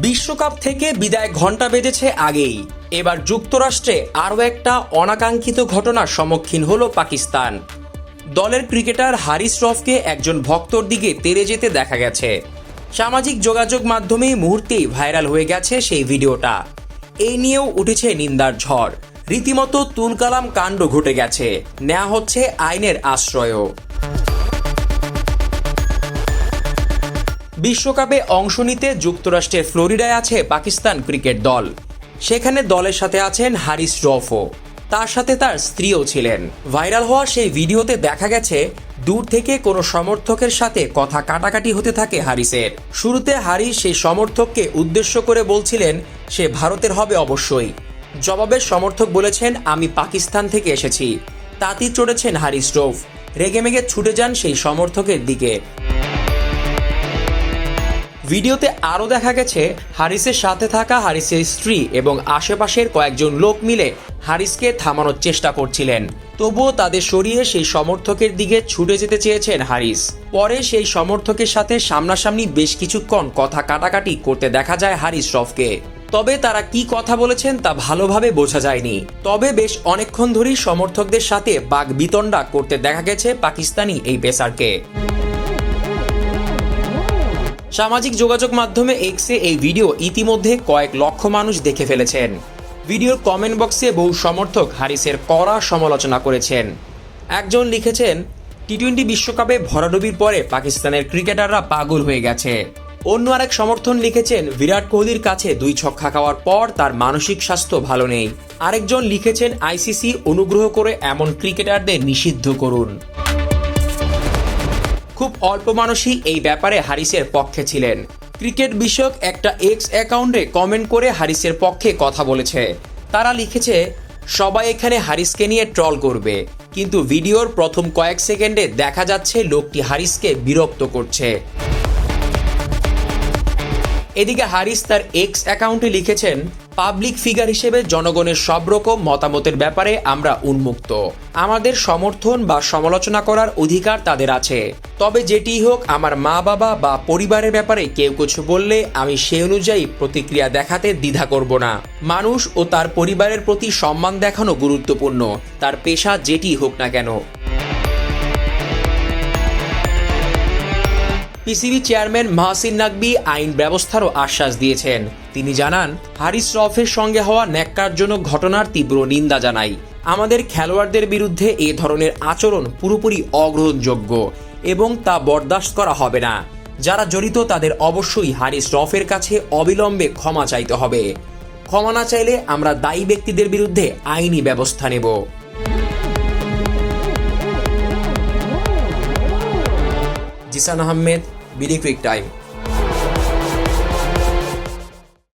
বিশ্বকাপ থেকে বিদায় ঘণ্টা বেজেছে আগেই। এবার যুক্তরাষ্ট্রে আরও একটা অনাকাঙ্ক্ষিত ঘটনার সম্মুখীন হলো পাকিস্তান। দলের ক্রিকেটার হারিস রফকে একজন ভক্তর দিকে তেড়ে যেতে দেখা গেছে। সামাজিক যোগাযোগ মাধ্যমে মুহূর্তেই ভাইরাল হয়ে গেছে সেই ভিডিওটা। এই নিয়েও উঠেছে নিন্দার ঝড়। রীতিমতো তুলকালাম কাণ্ড ঘটে গেছে। নেওয়া হচ্ছে আইনের আশ্রয়ও। বিশ্বকাপে অংশ নিতে যুক্তরাষ্ট্রের ফ্লোরিডায় আছে পাকিস্তান ক্রিকেট দল। সেখানে দলের সাথে আছেন হারিস রফও। তার সাথে তার স্ত্রীও ছিলেন। ভাইরাল হওয়া সেই ভিডিওতে দেখা গেছে, দূর থেকে কোনো সমর্থকের সাথে কথা কাটাকাটি হতে থাকে হারিসের। শুরুতে হারিস সেই সমর্থককে উদ্দেশ্য করে বলছিলেন, সে ভারতের হবে অবশ্যই। জবাবে সমর্থক বলেছেন, আমি পাকিস্তান থেকে এসেছি। তাতেই চড়েছেন হারিস রফ। রেগেমেগে ছুটে যান সেই সমর্থকের দিকে। ভিডিওতে আরও দেখা গেছে, হারিসের সাথে থাকা হারিসের স্ত্রী এবং আশেপাশের কয়েকজন লোক মিলে হারিসকে থামানোর চেষ্টা করছিলেন। তবুও তাদের সরিয়ে সেই সমর্থকের দিকে ছুটে যেতে চেয়েছেন হারিস। পরে সেই সমর্থকের সাথে সামনাসামনি বেশ কিছুক্ষণ কথা কাটাকাটি করতে দেখা যায় হারিস রফকে। তবে তারা কি কথা বলেছেন তা ভালোভাবে বোঝা যায়নি। তবে বেশ অনেকক্ষণ ধরেই সমর্থকদের সাথে বাঘ বিতণ্ডা করতে দেখা গেছে পাকিস্তানি এই পেসারকে। সামাজিক যোগাযোগ মাধ্যমে এক্সে এই ভিডিও ইতিমধ্যে কয়েক লক্ষ মানুষ দেখে ফেলেছেন। ভিডিওর কমেন্ট বক্সে বহু সমর্থক হারিসের কড়া সমালোচনা করেছেন। একজন লিখেছেন টি টোয়েন্টি বিশ্বকাপে ভরাডুবির পরে পাকিস্তানের ক্রিকেটাররা পাগল হয়ে গেছে। অন্য আরেক সমর্থন লিখেছেন, বিরাট কোহলির কাছে দুই ছক্কা খাওয়ার পর তার মানসিক স্বাস্থ্য ভালো নেই। আরেকজন লিখেছেন, আইসিসি অনুগ্রহ করে এমন ক্রিকেটারদের নিষিদ্ধ করুন। খুব অল্প মানুষই এই ব্যাপারে হারিসের পক্ষে ছিলেন। ক্রিকেট বিষয়ক একটা এক্স অ্যাকাউন্টে কমেন্ট করে হারিসের পক্ষে কথা বলেছে। তারা লিখেছে, সবাই এখানে হারিসকে নিয়ে ট্রল করবে, কিন্তু ভিডিওর প্রথম কয়েক সেকেন্ডে দেখা যাচ্ছে লোকটি হারিসকে বিরক্ত করছে। এদিকে হারিস তার এক্স অ্যাকাউন্টে লিখেছেন পাবলিক ফিগার হিসেবে জনগণের সব রকম মতামতের ব্যাপারে আমরা উন্মুক্ত। আমাদের সমর্থন বা সমালোচনা করার অধিকার তাদের আছে। তবে যেটি হোক, আমার মা বাবা বা পরিবারের ব্যাপারে কেউ কিছু বললে আমি সে অনুযায়ী প্রতিক্রিয়া দেখাতে দ্বিধা করব না। মানুষ ও তার পরিবারের প্রতি সম্মান দেখানো গুরুত্বপূর্ণ। তার পেশা যেটি হোক না কেন। পিসিবি চেয়ারম্যান মাহসিন নাকবি আইন ব্যবস্থারও আশ্বাস দিয়েছেন। তিনি জানান, হারিস রফের সঙ্গে হওয়া ন্যাক্কারজনক ঘটনার তীব্র নিন্দা জানাই। আমাদের খেলোয়াড়দের বিরুদ্ধে এ ধরনের আচরণ পুরোপুরি অগ্রহণযোগ্য এবং তা বরদাস্ত করা হবে না। যারা জড়িত তাদের অবশ্যই হারিস রফের কাছে অবিলম্বে ক্ষমা চাইতে হবে। ক্ষমা না চাইলে আমরা দায়ী ব্যক্তিদের বিরুদ্ধে আইনি ব্যবস্থা নেব। Zisan Ahmed BD Cric Time.